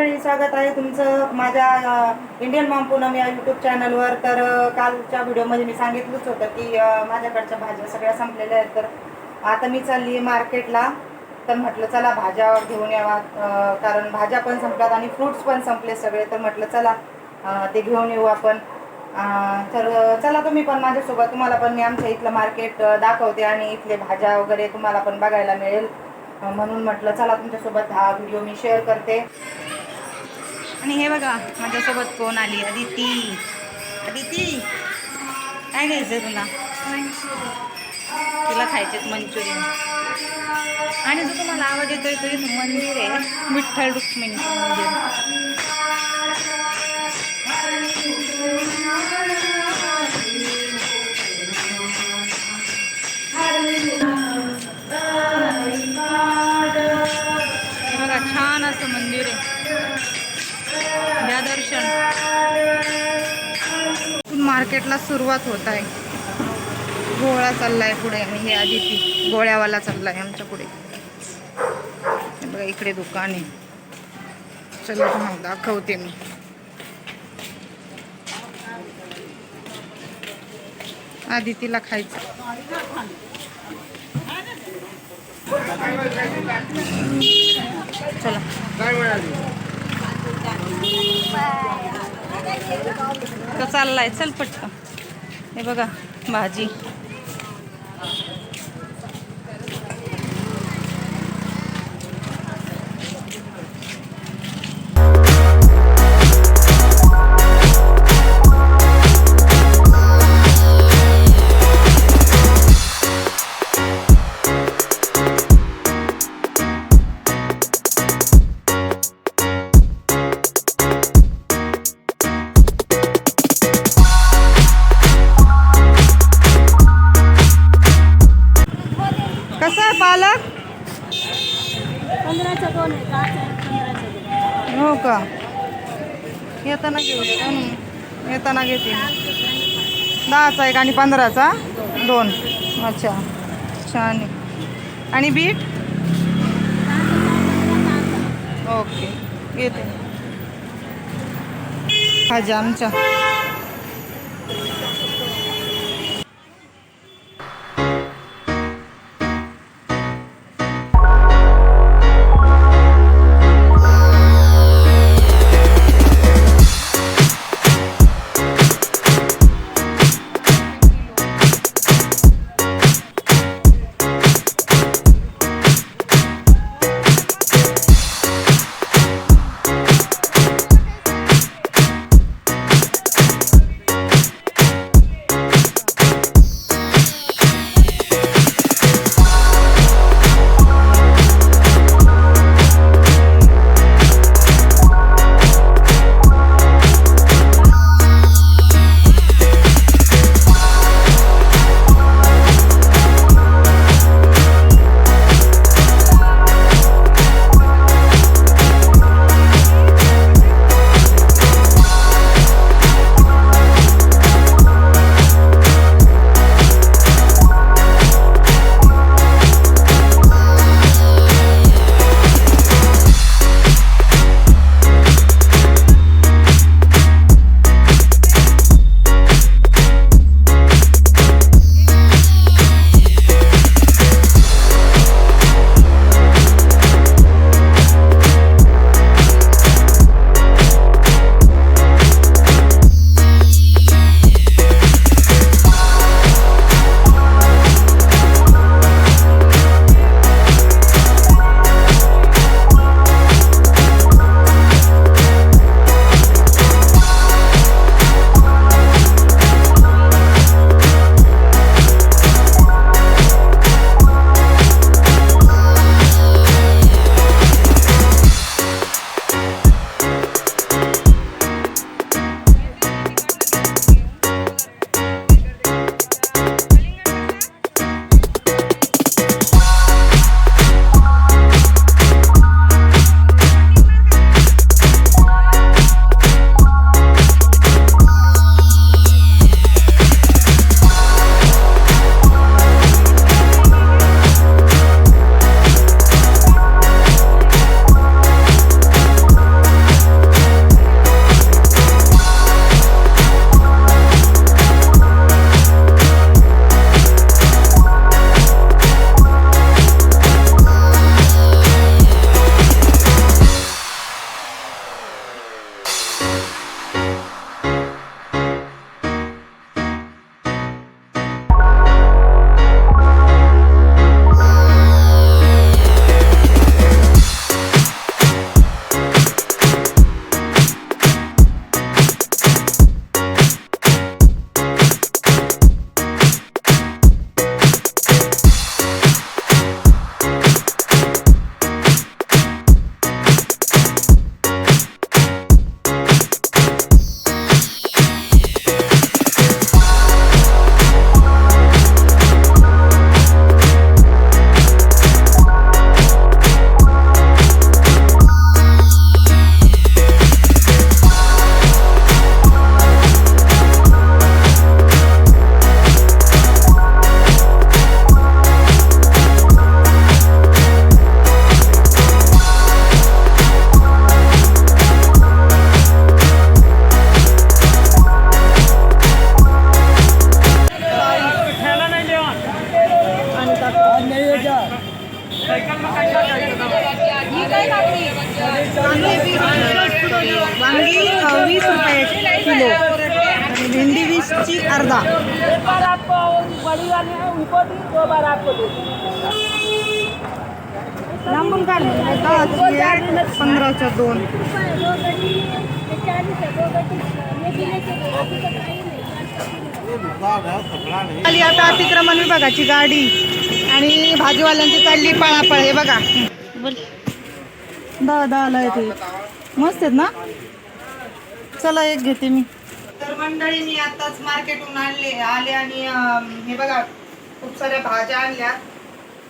मंडळी स्वागत आहे तुमचं माझ्या इंडियन मॉम पूनम या यूट्यूब चॅनलवर तर कालच्या व्हिडिओमध्ये मी सांगितलंच होतं की माझ्याकडच्या भाज्या सगळ्या संपलेल्या आहेत. तर आता मी चालली मार्केटला तर म्हटलं चला भाज्या घेऊन यावा. कारण भाज्या पण संपल्यात आणि फ्रुट्स पण संपले सगळे. तर म्हटलं चला ते घेऊन येऊ आपण. तर चला तुम्ही पण माझ्यासोबत. तुम्हाला पण मी आमच्या इथलं मार्केट दाखवते आणि इथले भाज्या वगैरे तुम्हाला पण बघायला मिळेल. म्हणून म्हटलं चला तुमच्यासोबत हा व्हिडिओ मी शेअर करते. आणि हे बघा माझ्यासोबत कोण आली? अदिती. अदिती काय घ्यायचंय तुला? तुला खायचेत मंचुरियन. आणि जो तुम्हाला आवाज येतोय तो इथं मंदिर आहे. विठ्ठल रुक्मिणी मंदिर. मार्केटला सुरुवात होत आहे. गोळा चाललाय पुढे. आणि हे आदिती गोळ्यावाला चालला आहे आमच्या पुढे. बघा इकडे दुकान आहे. चला तुम्हाला दाखवते मी. आदितीला खायचं. चला. तर चाललाय. चल पटकन. हे बघा भाजी. का? येताना घेऊ येताना घेते. दहाचा एक आणि पंधराचा? दोन. अच्छा. छान आणि बीट? ओके. येते. भाज्या आमच्या. लांबून काढ पंधराच्या दोन. आली आता अतिक्रमण विभागाची गाडी आणि भाजीवाल्यांची चालली पळापळ हे बघा. दहा दहाला येते मस्त आहेत ना? चला एक घेते मी. तर मंडळींनी आताच मार्केटहून आणले आले आणि हे बघा खूप साऱ्या भाज्या आणल्या.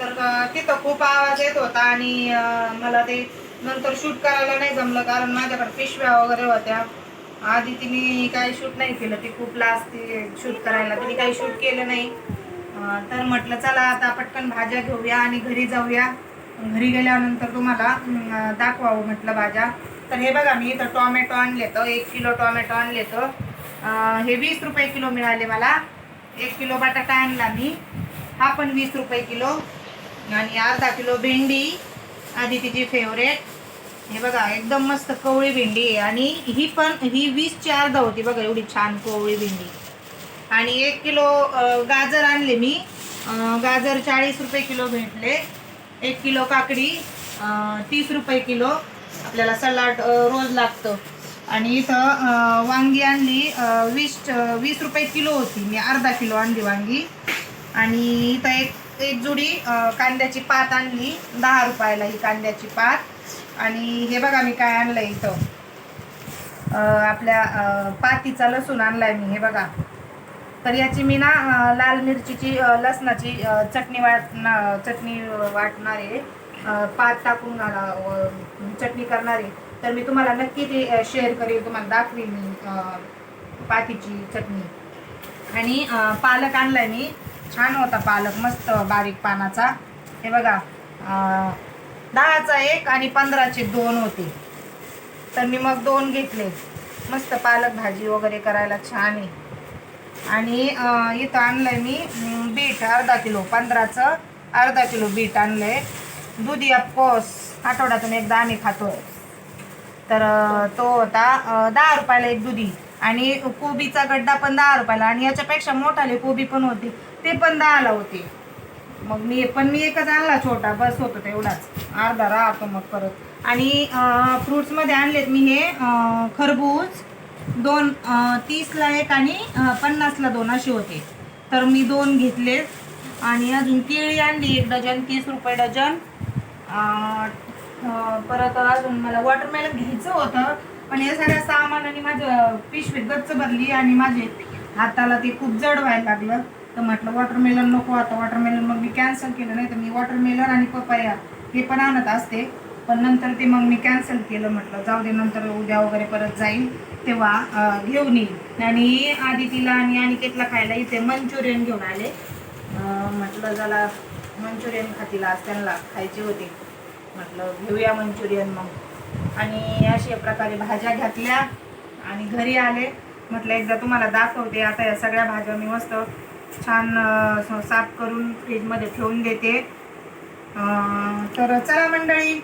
तर तिथं खूप आवाज येत होता आणि मला ते नंतर शूट करायला नाही जमलं कारण माझ्याकडे पिशव्या वगैरे होत्या. आधी तिने काही शूट नाही केलं. ती खूप लाजते शूट करायला तिने काही शूट केलं नाही. तर म्हटलं चला आता पटकन भाज्या घेऊया आणि घरी जाऊया. घरी गेल्यानंतर तुम्हाला दाखवावं म्हटलं भाज्या. तर हे बघा मी इथं टॉमॅटो आणले तर एक किलो टोमॅटो आणले तर हे वीस रुपये किलो मिळाले मला. एक किलो बटाटा आणला मी. हा पण वीस रुपये किलो. आणि अर्धा किलो भेंडी. आधी तिची फेवरेट हे बघा एकदम मस्त कवळी भेंडी आहे. आणि ही पण ही वीसची अर्धा होती बघा एवढी छान कवळी भेंडी. आणि एक किलो गाजर आणले मी. गाजर चाळीस रुपये किलो भेटले. एक किलो काकडी तीस रुपये किलो. आपल्याला सलाड रोज लागतं. आणि इथं वांगी आणली. वीस वीस रुपये किलो होती. मी अर्धा किलो आणली वांगी. आणि इथं एक एक जुडी कांद्याची पात आणली. दहा रुपयाला ही कांद्याची पात. आणि हे बघा मी काय आणलं इथं. आपल्या पातीचा लसूण आणलाय मी हे बघा. तर याची मी ना लाल मिरचीची लसणाची चटणी वाटण चटणी वाटणार आहे पात टाकून चटणी करणार. आहे तर मी तुम्हाला नक्की ते शेअर करेल तुम्हाला दाखवेल मी पातीची चटणी. आणि पालक आणलाय मी. छान होता पालक मस्त बारीक पानाचा. हे बघा दहाचा एक आणि पंधराचे दोन होते. तर मी मग दोन घेतले. मस्त पालक भाजी वगैरे करायला छान आहे. आणि इथं इथं आणलंय मी बीट अर्धा किलो पंधराचं अर्धा किलो बीट आणलंय. दुधी ऑफकोर्स आठवड्यातून एकदा आम्ही खातो तर तो होता दहा रुपयाला एक दुधी. आणि कोबीचा गड्डा पण दहा रुपयाला आणि याच्यापेक्षा मोठाले कोबी पण होती. ते पण दहाला होते. मग मी पण मी एकच आणला छोटा बस होतो तेवढाच अर्धा राहतो मग परत. आणि फ्रुट्समध्ये आणलेत मी हे खरबूज दोन तीसला एक आणि पन्नासला दोन असे होते. तर मी दोन घेतलेत. आणि अजून केळी आणली एक डझन तीस रुपये डझन. परत अजून मला वॉटरमेलन घ्यायचं होतं पण या सगळ्या सामानाने माझं पिशवीत गच्च भरली आणि माझे हाताला ते खूप जड व्हायला लागलं. तर म्हटलं वॉटरमेलन नको आता वॉटरमेलन मग मी कॅन्सल केलं नाही तर मी वॉटरमेलन आणि पपया हे पण आणत असते. पण नंतर ते मग मी कॅन्सल केलं म्हटलं जाऊ दे नंतर उद्या वगैरे परत जाईल तेव्हा घेऊन येईल. आणि आधी तिला आणि अनिकेतला खायला इथे मंचुरियन घेऊन आले. म्हटलं जरा मंचुरियन खातीला आज त्यांना खायचे होते. म्हटलं घेऊया मंचुरियन मग. आणि अशा प्रकारे भाज्या घातल्या आणि घरी आले. म्हटलं एकदा तुम्हाला दाखवते आता या सगळ्या भाज्या मी मस्त छान साफ करून फ्रीजमध्ये ठेवून देते. तर चला मंडळी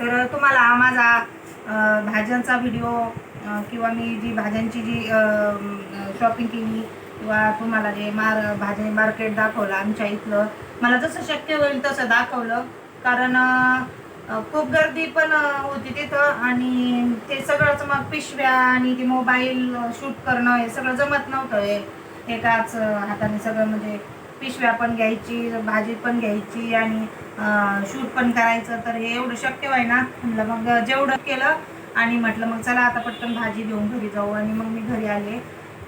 तर तुम्हाला माझा भाज्यांचा व्हिडिओ किंवा मी जी भाज्यांची जी शॉपिंग केली किंवा तुम्हाला जे मार भाज्या मार्केट दाखवलं आमच्या इथलं मला जसं शक्य होईल तसं दाखवलं. कारण खूप गर्दी पण होती तिथं आणि ते सगळंच मग पिशव्या आणि ते मोबाईल शूट करणं हे सगळं जमत नव्हतं. हे एकाच हाताने सगळं म्हणजे पिशव्या पण घ्यायची भाजी पण घ्यायची आणि शूट पण करायचं. तर हे एवढं शक्य व्हाय ना म्हटलं मग जेवढं केलं आणि म्हटलं मग चला आता पटकन भाजी घेऊन घरी जाऊ आणि मग मी घरी आले.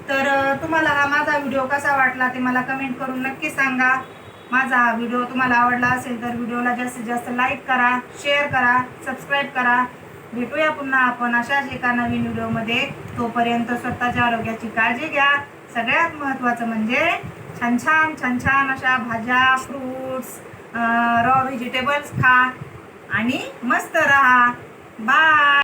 तर तुम्हाला हा माझा व्हिडिओ कसा वाटला ते मला कमेंट करून नक्की सांगा. माझा हा व्हिडिओ तुम्हाला आवडला असेल तर व्हिडिओला जास्तीत जास्त लाईक करा शेअर करा सबस्क्राईब करा. भेटूया पुन्हा आपण अशाच एका नवीन व्हिडिओमध्ये. तोपर्यंत स्वतःच्या आरोग्याची काळजी घ्या. सगळ्यात महत्त्वाचं म्हणजे छान छान छान छान अशा भाज्या फ्रूट्स रॉ व्हेजिटेबल्स खा आणि मस्त राहा. बाय